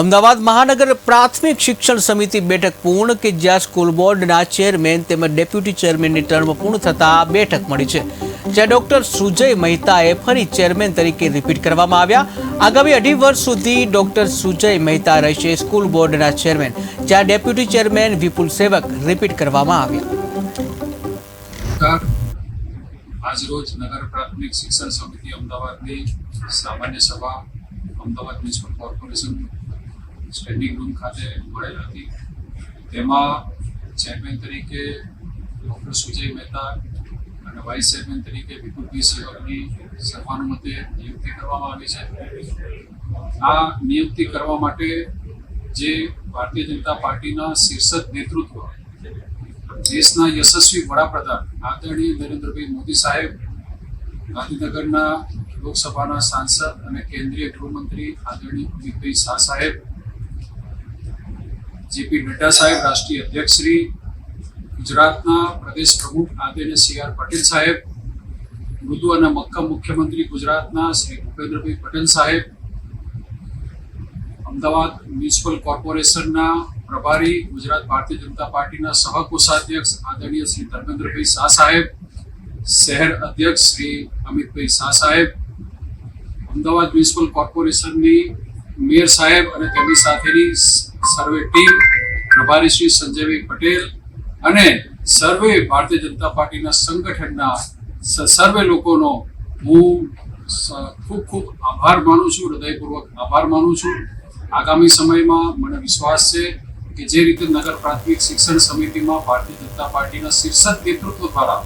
અમદાવાદ મહાનગર પ્રાથમિક શિક્ષણ સમિતિ બેઠક પૂર્ણ કે જ્યાં સ્કૂલ બોર્ડના ચેરમેન તેમજ ડેપ્યુટી ચેરમેનની ટર્મ પૂર્ણ થતાં બેઠક મળી છે, જ્યાં ડોક્ટર સુજય મહેતાએ ફરી ચેરમેન તરીકે રિપીટ કરવામાં આવ્યા. આગામી અઢી વર્ષ સુધી ડોક્ટર સુજય મહેતા રહેશે સ્કૂલ બોર્ડના ચેરમેન, જ્યાં ડેપ્યુટી ચેરમેન વિપુલ સેવક રિપીટ કરવામાં આવ્યા. આજરોજ નગર પ્રાથમિક શિક્ષણ સમિતિ અમદાવાદની સામાન્ય સભા Ahmedabad municipal corporation standing room ખાતે મળેલ હતી. તેમાં ચેરમેન તરીકે ડૉક્ટર સુજય મહેતા અને વાઇસ ચેરમેન તરીકે વિપુલભાઈ સેવકની સર્વાનુમતે નિયુક્તિ કરવામાં આવી છે. આ નિયુક્તિ કરવા માટે જે ભારતીય જનતા પાર્ટીના શીર્ષક નેતૃત્વ, દેશના યશસ્વી વડાપ્રધાન આદરણીય નરેન્દ્રભાઈ મોદી સાહેબ, ગાંધીનગરના લોકસભાના સાંસદ અને કેન્દ્રીય ગૃહમંત્રી આદરણીય અમિતભાઈ શાહ સાહેબ જેપી નડ્ડા સાહેબ, રાષ્ટ્રીય અધ્યક્ષ શ્રી ગુજરાતના પ્રદેશ પ્રમુખ આદરણીય સી આર પટેલ સાહેબ મૃદુ અને મક્કમ મુખ્યમંત્રી ગુજરાતના શ્રી ભૂપેન્દ્રભાઈ પટેલ સાહેબ, અમદાવાદ મ્યુનિસિપલ કોર્પોરેશનના પ્રભારી, ગુજરાત ભારતીય જનતા પાર્ટીના સહકોષાધ્યક્ષ આદરણીય શ્રી ધર્મેન્દ્રભાઈ શાહ સાહેબ, શહેર અધ્યક્ષ શ્રી અમિતભાઈ શાહ સાહેબ, અમદાવાદ મ્યુનિસિપલ કોર્પોરેશનની મેયર સાહેબ અને તેમની સાથેની સર્વે ટીમ, પ્રભારી શ્રી સંજયભાઈ પટેલ અને સર્વે ભારતીય જનતા પાર્ટીના સંગઠનના સર્વે લોકોનો હું ખૂબ ખૂબ આભાર માનું છું, હૃદયપૂર્વક આભાર માનું છું. આગામી સમયમાં મને વિશ્વાસ છે કે જે રીતે નગર પ્રાથમિક શિક્ષણ સમિતિમાં ભારતીય જનતા પાર્ટીના શીર્ષક નેતૃત્વ દ્વારા